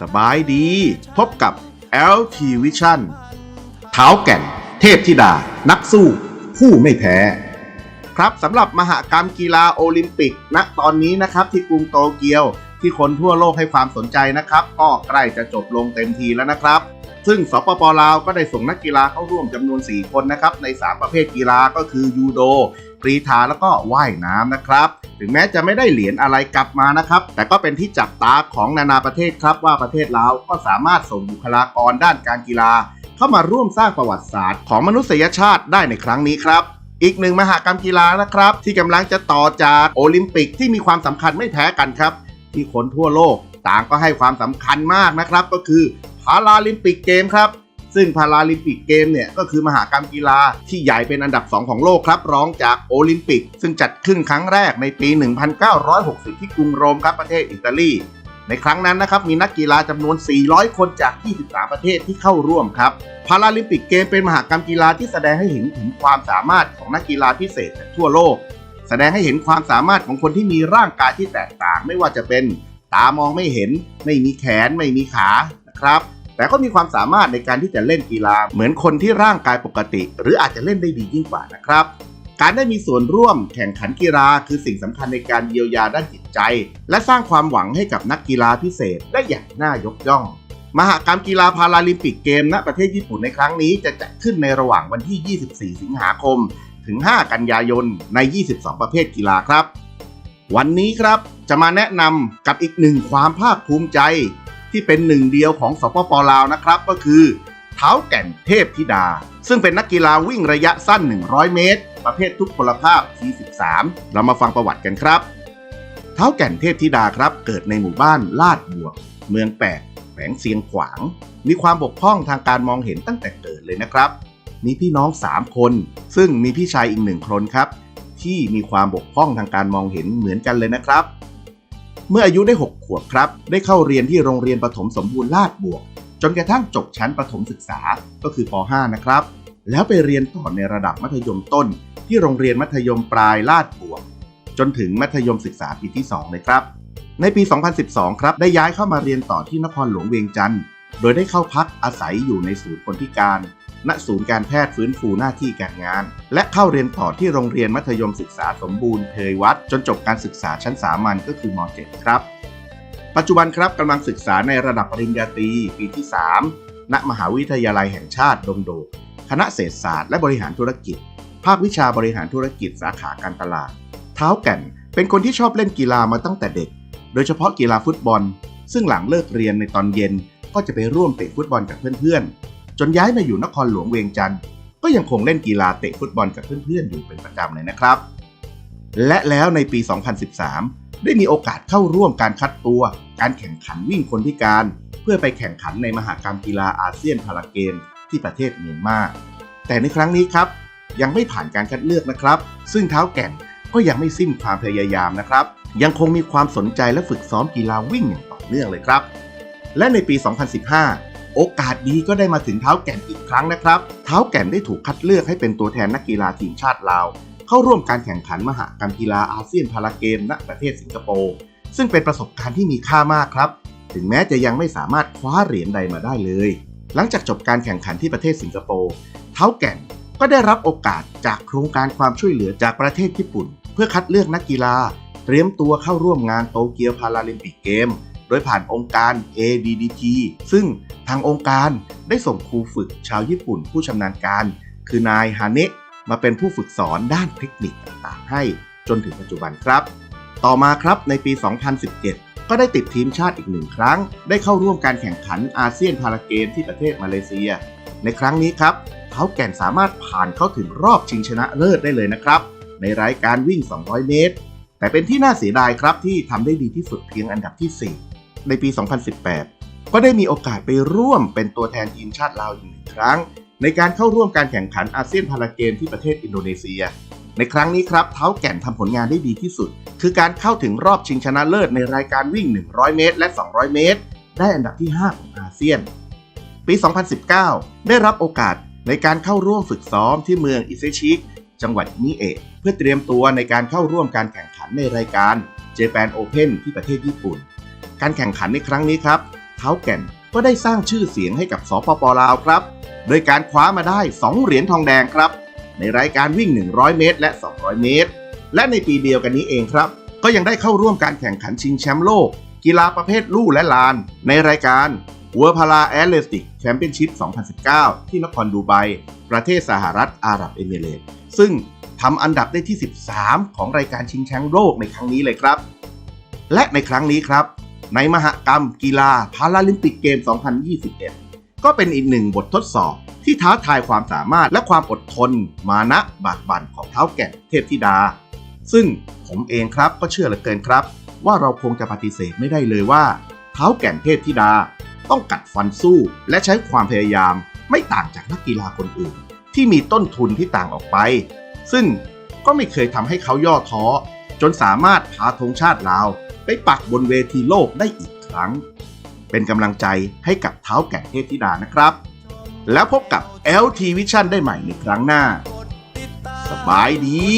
สบายดี พบกับ LT Vision เท้าแก่น เทพธิดา นักสู้ ผู้ไม่แพ้ ครับสำหรับมหกรรมกีฬาโอลิมปิกณตอนนี้นะครับที่กรุงโตเกียว ที่คนทั่วโลกให้ความสนใจนะครับ ก็ใกล้จะจบลงเต็มทีแล้วนะครับ ซึ่งสปปลาวก็ได้ส่งนักกีฬาเข้าร่วมจำนวน 4 คนนะครับ ใน 3 ประเภทกีฬาก็คือยูโดกรีธาแล้วก็ว่ายน้ำนะครับ ถึงแม้จะไม่ได้เหรียญอะไรกลับมานะครับ แต่ก็เป็นที่จับตาของนานาประเทศครับ ว่าประเทศลาวก็สามารถส่งบุคลากรด้านการกีฬา เข้ามาร่วมสร้างประวัติศาสตร์ของมนุษยชาติได้ในครั้งนี้ครับอีกหนึ่งมหากรรมกีฬานะครับ ที่กำลังจะต่อจากโอลิมปิกที่มีความสำคัญไม่แพ้กันครับ ที่คนทั่วโลกต่างก็ให้ความสำคัญมากนะครับ ก็คือพาราลิมปิกเกมครับซึ่งพาราลิมปิกเกมเนี่ยก็คือมหากรรมกีฬาที่ใหญ่เป็นอันดับ 2 ของโลกครับรองจากโอลิมปิก ซึ่งจัดขึ้นครั้งแรกในปี 1960 ที่กรุงโรมครับประเทศอิตาลี ในครั้งนั้นนะครับมีนักกีฬาจำนวน 400 คนจาก 23 ประเทศที่เข้าร่วมครับพาราลิมปิกเกมเป็นมหากรรมกีฬาที่แสดงให้เห็นถึงความสามารถของนักกีฬาพิเศษจากทั่วโลก แสดงให้เห็นความสามารถของคนที่มีร่างกายที่แตกต่าง ไม่ว่าจะเป็นตามองไม่เห็น ไม่มีแขน ไม่มีขานะครับแต่ก็มีความสามารถในการที่จะเล่นกีฬา เหมือนคนที่ร่างกายปกติ หรืออาจจะเล่นได้ดียิ่งกว่านะครับ การได้มีส่วนร่วมแข่งขันกีฬา คือสิ่งสำคัญในการเยียวยาด้านจิตใจ และสร้างความหวังให้กับนักกีฬาพิเศษได้อย่างน่ายกย่อง มหากรรมกีฬาพาราลิมปิกเกมณประเทศญี่ปุ่นในครั้งนี้จะจัดขึ้นในระหว่างวันที่ 24 สิงหาคม ถึง 5 กันยายนใน 22 ประเภทกีฬาครับ วันนี้ครับจะมาแนะนำกับอีกหนึ่งความภาคภูมิใจ ที่เป็นหนึ่งเดียวของสปปลาวนะครับ ก็คือเท้าแก่นเทพธิดา ซึ่งเป็นนักกีฬาวิ่งระยะสั้น 100 เมตร ประเภททุกพลภาพ T13 เรามาฟังประวัติกันครับ เท้าแก่นเทพธิดาครับ เกิดในหมู่บ้านลาดบวก เมืองแปกแขวงเสียงขวาง มีความบกพร่องทางการมองเห็นตั้งแต่เกิดเลยนะครับ มีพี่น้อง 3 คน ซึ่งมีพี่ชายอีกหนึ่งคนครับ ที่มีความบกพร่องทางการมองเห็นเหมือนกันเลยนะครับ เมื่ออายุได้ 6 ขวบครับ ได้เข้าเรียนที่โรงเรียนประถมสมบูรณ์ลาดบวก จนกระทั่งจบชั้นประถมศึกษาก็คือป .5 นะครับ แล้วไปเรียนต่อในระดับมัธยมต้น ที่โรงเรียนมัธยมปลายลาดบวก จนถึงมัธยมศึกษาปีที่2เลยครับในปี 2012 ครับ ได้ย้ายเข้ามาเรียนต่อที่นครหลวงเวียงจันทร์ โดยได้เข้าพักอาศัยอยู่ในศูนย์คนพิการ ณศูนย์การแพทย์ฟื้นฟูหน้าที่การงาน และเข้าเรียนต่อที่โรงเรียนมัธยมศึกษาสมบูรณ์เพยวัดจนจบการศึกษาชั้นสามัญก็คือม .7 ครับ ปัจจุบันครับกำลังศึกษาในระดับปริญญาตรีปีที่ 3 ณมหาวิทยาลัยแห่งชาติดงโด คณะเศรษฐศาสตร์และบริหารธุรกิจ ภาควิชาบริหารธุรกิจสาขาการตลาด เท้าแก่นเป็นคนที่ชอบเล่นกีฬามาตั้งแต่เด็ก โดยเฉพาะกีฬาฟุตบอล ซึ่งหลังเลิกเรียนในตอนเย็นก็จะไปร่วมเตะฟุตบอลกับเพื่อนๆ จนย้ายมาอยู่นครหลวงเวียงจันทร์ก็ยังคงเล่นกีฬาเตะฟุตบอลกับเพื่อนๆอยู่เป็นประจำเลยนะครับ และแล้วในปี 2013 ได้มีโอกาสเข้าร่วมการคัดตัว การแข่งขันวิ่งคนพิการ เพื่อไปแข่งขันในมหากรรมกีฬาอาเซียนพาราเกมที่ประเทศเมียนมา แต่ในครั้งนี้ครับ ยังไม่ผ่านการคัดเลือกนะครับ ซึ่งเท้าแก่นก็ยังไม่สิ้นความพยายามนะครับ ยังคงมีความสนใจและฝึกซ้อมกีฬาวิ่งอย่างต่อเนื่องเลยครับ และในปี 2015 โอกาสดีก็ได้มาถึงเท้าแก่นอีกครั้งนะครับ เท้าแก่นได้ถูกคัดเลือกให้เป็นตัวแทนนักกีฬาทีมชาติลาว เข้าร่วมการแข่งขันมหกรรมกีฬาอาเซียนพาราเกม ณ ประเทศสิงคโปร์ ซึ่งเป็นประสบการณ์ที่มีค่ามากครับ ถึงแม้จะยังไม่สามารถคว้าเหรียญใดมาได้เลย หลังจากจบการแข่งขันที่ประเทศสิงคโปร์ เท้าแก่นก็ได้รับโอกาสจากโครงการความช่วยเหลือจากประเทศญี่ปุ่น เพื่อคัดเลือกนักกีฬา เตรียมตัวเข้าร่วมงานโตเกียวพาราลิมปิกเกม โดยผ่านองค์การ ADDT ซึ่งทางองค์การได้ส่งครูฝึกชาวญี่ปุ่นผู้ชำนาญการ คือนายฮาเนะมาเป็นผู้ฝึกสอนด้านเทคนิคต่างๆ ให้จนถึงปัจจุบันครับ ต่อมาครับในปี 2017 ก็ได้ติดทีมชาติอีกหนึ่งครั้ง ได้เข้าร่วมการแข่งขันอาเซียนพาราเกมที่ประเทศมาเลเซีย ในครั้งนี้ครับเท้าแก่นสามารถผ่านเข้าถึงรอบชิงชนะเลิศได้เลยนะครับ ในรายการวิ่ง 200 เมตร แต่เป็นที่น่าเสียดายครับที่ทำได้ดีที่สุดเพียงอันดับที่ 4 ในปี 2018 ก็ได้มีโอกาสไปร่วมเป็นตัวแทนทีมชาติลาวอีกหนึ่งครั้ง ในการเข้าร่วมการแข่งขันอาเซียนพาราเกมที่ประเทศอินโดนีเซีย ในครั้งนี้ครับเท้าแก่นทำผลงานได้ดีที่สุด คือการเข้าถึงรอบชิงชนะเลิศในรายการวิ่ง 100 เมตร และ 200 เมตร ได้อันดับที่ 5 ของอาเซียน ปี 2019 ได้รับโอกาสในการเข้าร่วมฝึกซ้อมที่เมืองอิเซชิกจังหวัดมิเอะเพื่อเตรียมตัวในการเข้าร่วมการแข่งขันในรายการ Japan Open ที่ประเทศญี่ปุ่น การแข่งขันในครั้งนี้ครับเท้าแก่นก็ได้สร้างชื่อเสียงให้กับสปปลาวครับ โดยการคว้ามาได้ 2 เหรียญทองแดงครับ ในรายการวิ่ง 100 เมตร และ 200 เมตร และในปีเดียวกันนี้เองครับ ก็ยังได้เข้าร่วมการแข่งขันชิงแชมป์โลก กีฬาประเภทลู่และลาน ในรายการ World Para Athletic Championship 2019 ที่นครดูไบ ประเทศสหรัฐอาหรับเอมิเรตส์ซึ่งทำอันดับได้ที่ 13 ของรายการชิงแชมป์โลกในครั้งนี้เลยครับ และในครั้งนี้ครับ ในมหกรรมกีฬาพาราลิมปิกเกม 2021 ก็เป็นอีกหนึ่งบททดสอบที่ท้าทายความสามารถและความอดทน มานะบากบั่นของเท้าแก่นเทพธิดา ซึ่งผมเองครับก็เชื่อเหลือเกินครับ ว่าเราคงจะปฏิเสธไม่ได้เลยว่า เท้าแก่นเทพธิดา ต้องกัดฟันสู้และใช้ความพยายามไม่ต่างจากนักกีฬาคนอื่น ที่มีต้นทุนที่ต่างออกไป ซึ่งก็ไม่เคยทำให้เขาย่อท้อ จนสามารถพาธงชาติลาว ไปปักบนเวทีโลกได้อีกครั้ง เป็นกำลังใจให้กับเท้าแก่เทพธิดานะครับ แล้วพบกับ LT Vision ได้ใหม่ในครั้งหน้า สบายดี